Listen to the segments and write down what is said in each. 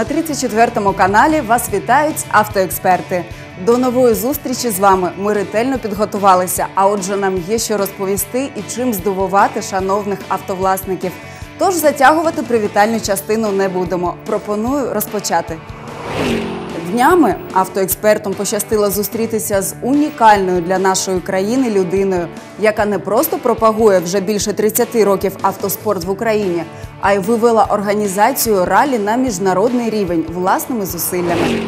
На 34 каналі вас вітають автоексперти. До нової зустрічі з вами ми ретельно підготувалися. А отже, нам є що розповісти і чим здивувати шановних автовласників. Тож затягувати привітальну частину не будемо. Пропоную розпочати. Днями автоекспертом пощастило зустрітися з унікальною для нашої країни людиною, яка не просто пропагує вже більше 30 років автоспорт в Україні, а й вивела організацію ралі на міжнародний рівень власними зусиллями.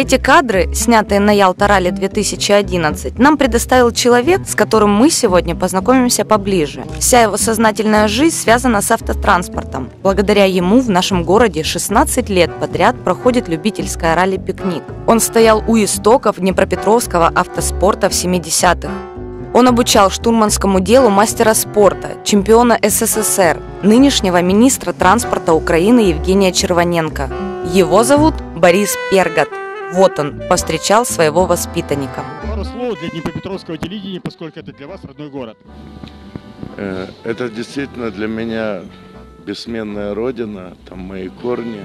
Эти кадры, снятые на Ялта Ралли 2011, нам предоставил человек, с которым мы сегодня познакомимся поближе. Вся его сознательная жизнь связана с автотранспортом. Благодаря ему в нашем городе 16 лет подряд проходит любительское ралли «Пикник». Он стоял у истоков Днепропетровского автоспорта в 70-х. Он обучал штурманскому делу мастера спорта, чемпиона СССР, нынешнего министра транспорта Украины Евгения Червоненко. Его зовут Борис Пергат. Вот он, повстречал своего воспитанника. Пару слов для Днепропетровского телевидения, поскольку это для вас родной город. Э, Это действительно для меня бессменная родина, там мои корни.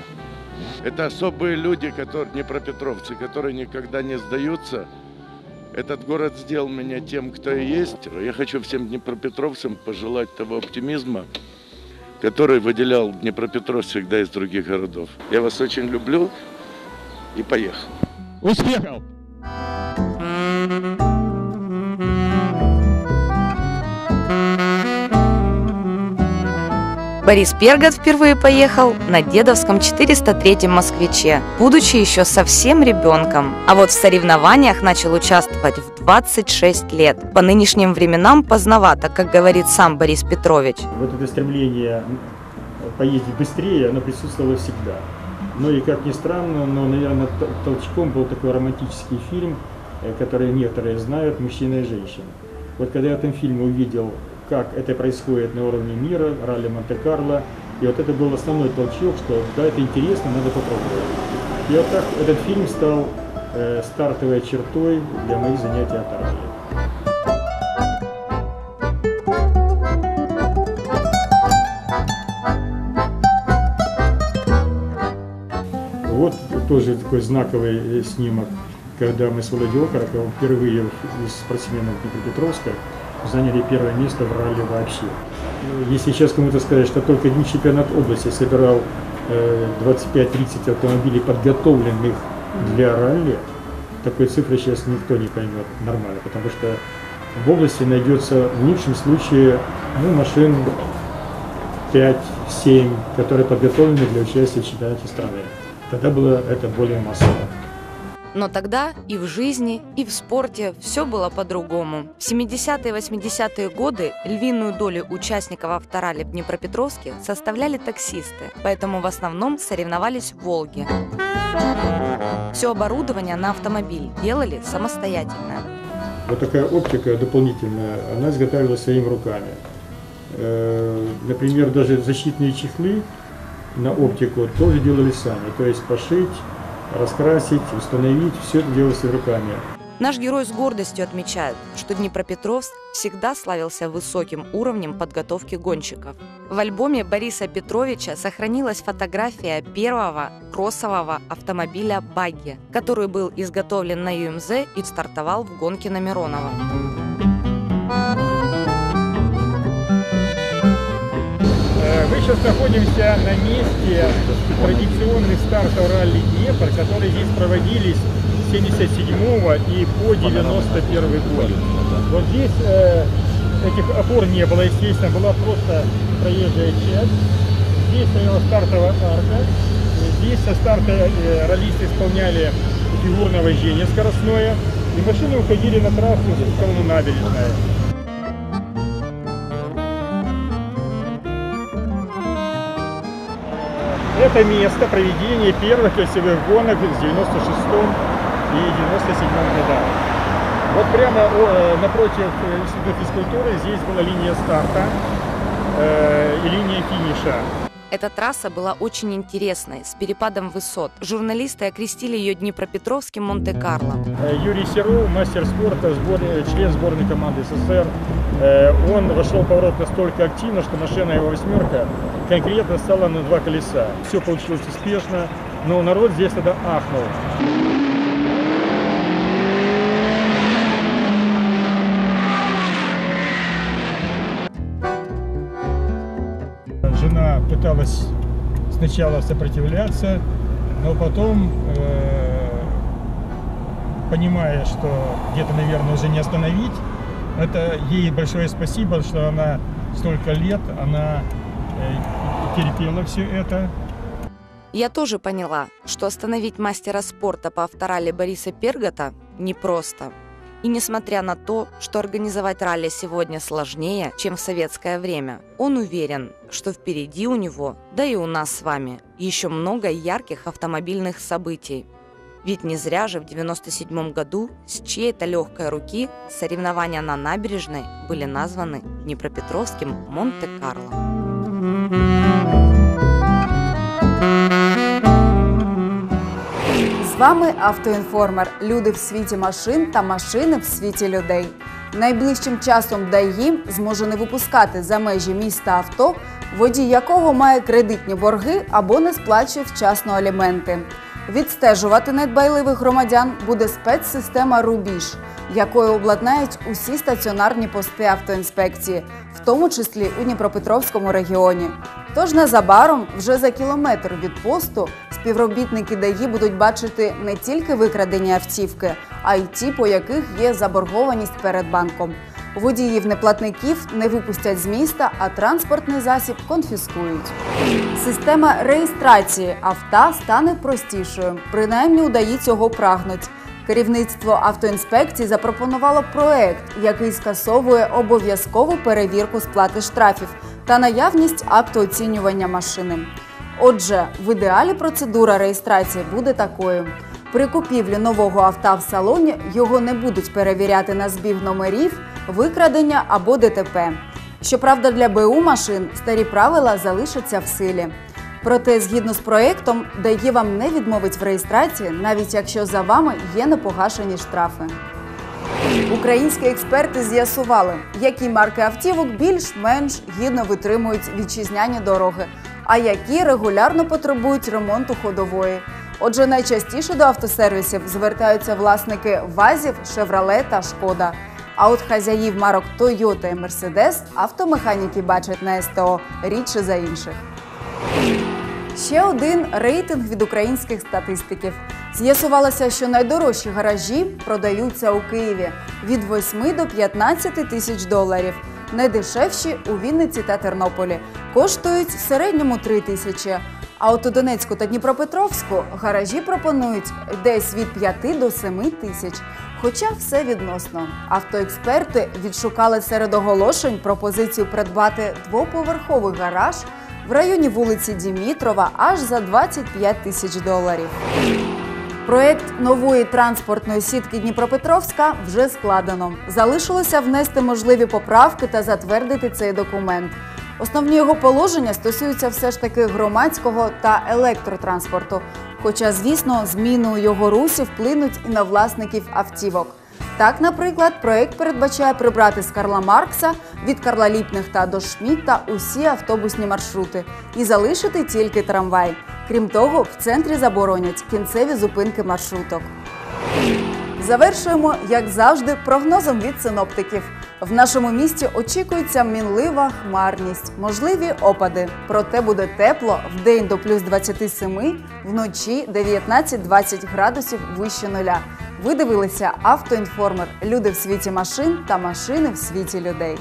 Это особые люди, которые, днепропетровцы, которые никогда не сдаются. Этот город сделал меня тем, кто я есть. Я хочу всем днепропетровцам пожелать того оптимизма, который выделял Днепропетров всегда из других городов. Я вас очень люблю и поехал. Успехов! Борис Пергат впервые поехал на дедовском 403 «Москвиче», будучи еще совсем ребенком. А вот в соревнованиях начал участвовать в 26 лет. По нынешним временам поздновато, как говорит сам Борис Петрович. Вот это стремление поездить быстрее, оно присутствовало всегда. Ну и как ни странно, но, наверное, толчком был такой романтический фильм, э, который некоторые знают, «Мужчина и женщина». Вот когда я в этом фильме увидел, как это происходит на уровне мира, ралли Монте-Карло, и вот это был основной толчок, что да, это интересно, надо попробовать. И вот так этот фильм стал э, стартовой чертой для моих занятий авторалли. Тоже такой знаковый э, снимок, когда мы с Володей Окороковым впервые из спортсменов Днепропетровска заняли первое место в ралли вообще. Э, Если сейчас кому-то сказать, что только один чемпионат области собирал э, 25-30 автомобилей, подготовленных для ралли, такой цифры сейчас никто не поймет нормально, потому что в области найдется в лучшем случае ну, машин 5-7, которые подготовлены для участия в чемпионате страны. Тогда было это более массово. Но тогда и в жизни, и в спорте все было по-другому. В 70-е и 80-е годы львиную долю участников авторалли в Днепропетровске составляли таксисты, поэтому в основном соревновались в Волге. Все оборудование на автомобиль делали самостоятельно. Вот такая оптика дополнительная, она изготавливалась своими руками. Э, Например, даже защитные чехлы на оптику тоже делали сами. То есть пошить, раскрасить, установить, все это делалось руками. Наш герой с гордостью отмечает, что Днепропетровск всегда славился высоким уровнем подготовки гонщиков. В альбоме Бориса Петровича сохранилась фотография первого кроссового автомобиля «Багги», который был изготовлен на ЮМЗ и стартовал в гонке на Миронова. Мы сейчас находимся на месте традиционных стартов ралли Днепр, которые здесь проводились с 77 и по 91 год. Вот здесь э, этих опор не было, естественно, была просто проезжая часть. Здесь стояла стартовая арка. Здесь со старта э, раллисты исполняли фигурное вождение скоростное. И машины уходили на трассу в сторону набережной. Это место проведения первых кольцевых гонок в 96 и 97 годах. Вот прямо э, напротив э, Института физкультуры здесь была линия старта э, и линия финиша. Эта трасса была очень интересной, с перепадом высот. Журналисты окрестили ее Днепропетровским Монте-Карло. Э, Юрий Серов, мастер спорта, сбор- э, член сборной команды СССР. Э, Он вошел в поворот настолько активно, что машина его восьмерка конкретно стала на два колеса. Все получилось успешно, но народ здесь тогда ахнул. Сначала сопротивляться, но потом, э, понимая, что где-то, наверное, уже не остановить, это ей большое спасибо, что она столько лет, она э, терпела все это. Я тоже поняла, что остановить мастера спорта по авторалли Бориса Пергота непросто. И несмотря на то, что организовать ралли сегодня сложнее, чем в советское время, он уверен, что впереди у него, да и у нас с вами, еще много ярких автомобильных событий. Ведь не зря же в 97 году с чьей-то легкой руки соревнования на набережной были названы Днепропетровским Монте-Карло. Вами автоінформер. Люди в світі машин та машини в світі людей. Найближчим часом ДАІ зможе не випускати за межі міста авто, водій якого має кредитні борги або не сплачує вчасно аліменти. Відстежувати недбайливих громадян буде спецсистема Рубіж, якою обладнають усі стаціонарні пости автоінспекції, в тому числі у Дніпропетровському регіоні. Тож незабаром, вже за кілометр від посту, співробітники ДАІ будуть бачити не тільки викрадені автівки, а й ті, по яких є заборгованість перед банком. Водіїв неплатників не випустять з міста, а транспортний засіб конфіскують. Система реєстрації авто стане простішою. Принаймні у ДАІ цього прагнуть. Керівництво автоінспекції запропонувало проект, який скасовує обов'язкову перевірку сплати штрафів та наявність акту оцінювання машини. Отже, в ідеалі процедура реєстрації буде такою. При купівлі нового авто в салоні його не будуть перевіряти на збіг номерів, викрадення або ДТП. Щоправда, для БУ машин старі правила залишаться в силі. Проте, згідно з проєктом, ДАІ вам не відмовить в реєстрації, навіть якщо за вами є непогашені штрафи. Українські експерти з'ясували, які марки автівок більш-менш гідно витримують вітчизняні дороги, а які регулярно потребують ремонту ходової. Отже, найчастіше до автосервісів звертаються власники ВАЗів, Шевроле та Шкода. А от хазяїв марок Toyota і Mercedes автомеханіки бачать на СТО рідше за інших. Ще один рейтинг від українських статистиків. З'ясувалося, що найдорожчі гаражі продаються у Києві від 8 до 15 тисяч доларів. Найдешевші у Вінниці та Тернополі коштують в середньому 3 тисячі. А от у Донецьку та Дніпропетровську гаражі пропонують десь від 5 до 7 тисяч. Хоча все відносно. Автоексперти відшукали серед оголошень пропозицію придбати двоповерховий гараж в районі вулиці Дімітрова аж за 25 тисяч доларів. Проєкт нової транспортної сітки Дніпропетровська вже складено. Залишилося внести можливі поправки та затвердити цей документ. Основні його положення стосуються все ж таки громадського та електротранспорту. Хоча, звісно, зміни у його русі вплинуть і на власників автівок. Так, наприклад, проект передбачає прибрати з Карла Маркса від Карла Ліпнехта до Шмітта усі автобусні маршрути і залишити тільки трамвай. Крім того, в центрі заборонять кінцеві зупинки маршруток. Завершуємо, як завжди, прогнозом від синоптиків. В нашому місті очікується мінлива хмарність, можливі опади. Проте буде тепло в день до плюс 27, вночі 19-20 градусів вище нуля. Ви дивилися автоінформер. Люди в світі машин та машини в світі людей.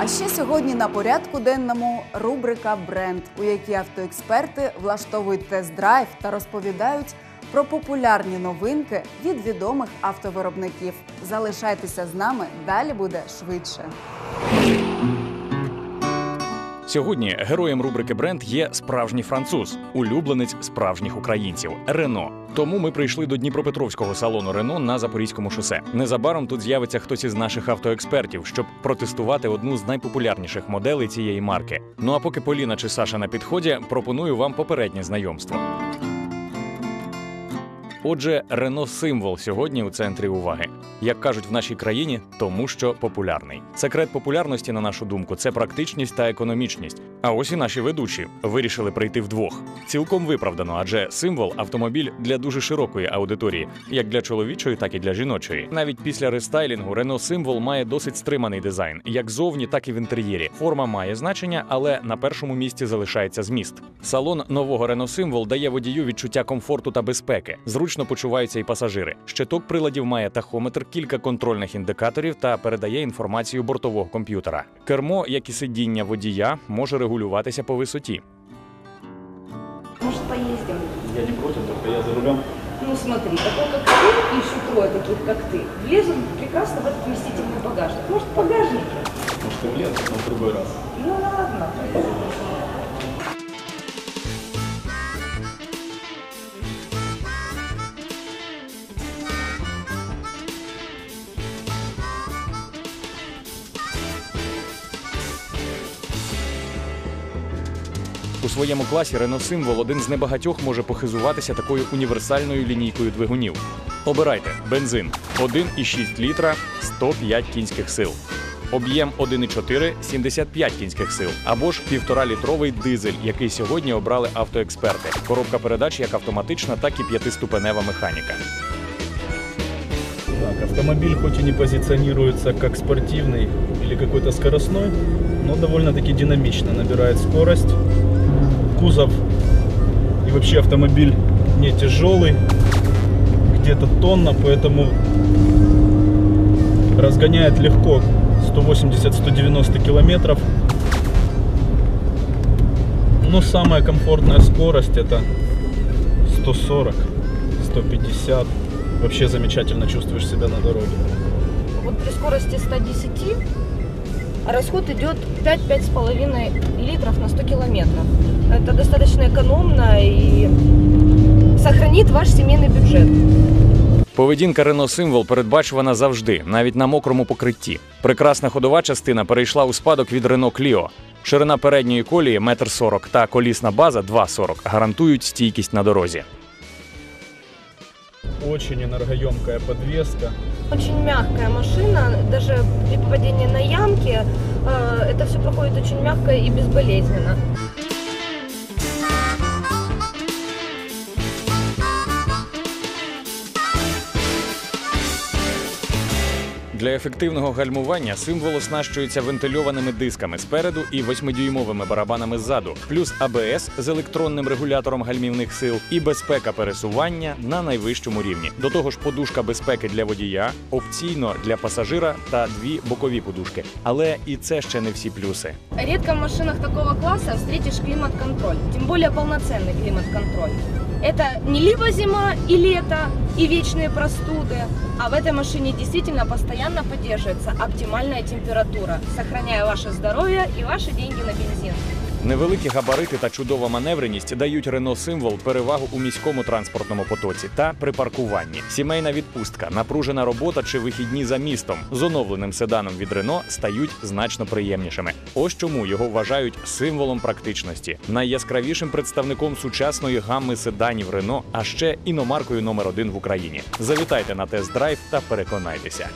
А ще сьогодні на порядку денному рубрика Бренд, у якій автоексперти влаштовують тест-драйв та розповідають про популярні новинки від відомих автовиробників. Залишайтеся з нами, далі буде швидше. Сьогодні героєм рубрики Бренд є справжній француз, улюбленець справжніх українців Рено. Тому ми прийшли до Дніпропетровського салону Рено на Запорізькому шосе. Незабаром тут з'явиться хтось із наших автоекспертів, щоб протестувати одну з найпопулярніших моделей цієї марки. Ну а поки Поліна чи Саша на підході, пропоную вам попереднє знайомство. Отже, Рено символ сьогодні у центрі уваги. Як кажуть в нашій країні, тому що популярний. Секрет популярності, на нашу думку, це практичність та економічність. А ось і наші ведучі вирішили прийти вдвох. Цілком виправдано, адже символ автомобіль для дуже широкої аудиторії, як для чоловічої, так і для жіночої. Навіть після рестайлінгу Рено символ має досить стриманий дизайн, як зовні, так і в інтер'єрі. Форма має значення, але на першому місці залишається зміст. Салон нового Рено символ дає водію відчуття комфорту та безпеки Зручно почуваються і пасажири. Щиток приладів має тахометр, кілька контрольних індикаторів та передає інформацію бортового комп'ютера. Кермо, як і сидіння водія, може регулюватися по висоті. Может, поездим? Я не против, только я за рулем. Ну, смотри, такой, как ты, и еще трое таких, как ты, влезут прекрасно в этот вместительный багажник. Может, в багажнике? Может, и влез, но в другой раз. Ну, ладно. Своєму класі Renault Символ один з небагатьох може похизуватися такою універсальною лінійкою двигунів. Обирайте бензин 1,6 літра 105 кінських сил. Об'єм 1,4 – 75 кінських сил, або ж 1,5-літровий дизель, який сьогодні обрали автоексперти. Коробка передач як автоматична, так і п'ятиступенева механіка. Так, автомобиль хоть и не позиционируется как спортивный или какой-то скоростной, но довольно-таки динамично набирает скорость. Кузов и вообще автомобиль не тяжелый, где-то тонна, поэтому разгоняет легко 180-190 километров. Но самая комфортная скорость это 140, 150. Вообще замечательно чувствуешь себя на дороге. Вот при скорости 110 расход идет 5-5,5 литров на 100 километров. Это достаточно экономно и сохранит ваш семейный бюджет. Поведінка Renault Символ передбачувана завжди, навіть на мокрому покритті. Прекрасна ходова частина перейшла у спадок від Renault Clio. Ширина передньої колії 1,40 м та колісна база 2,40 гарантують стійкість на дорозі. Очень энергоемкая подвеска. Очень мягкая машина, даже при попадении на ямки э, это все проходит очень мягко и безболезненно. Для ефективного гальмування символ оснащується вентильованими дисками спереду і 8-дюймовими барабанами ззаду, плюс АБС з електронним регулятором гальмівних сил і безпека пересування на найвищому рівні. До того ж, подушка безпеки для водія, опційно для пасажира та дві бокові подушки. Але і це ще не всі плюси. Редко в машинах такого класса встретишь климат-контроль, тем более полноценный климат-контроль. Это не либо зима и лето, и вечные простуды, а в этой машине действительно постоянно поддерживается оптимальная температура, сохраняя ваше здоровье и ваши деньги на бензин. Невеликі габарити та чудова маневреність дають Renault Символ перевагу у міському транспортному потоці та при паркуванні. Сімейна відпустка, напружена робота чи вихідні за містом з оновленим седаном від Renault стають значно приємнішими. Ось чому його вважають символом практичності, найяскравішим представником сучасної гамми седанів Renault, а ще іномаркою номер один в Україні. Завітайте на тест-драйв та переконайтеся.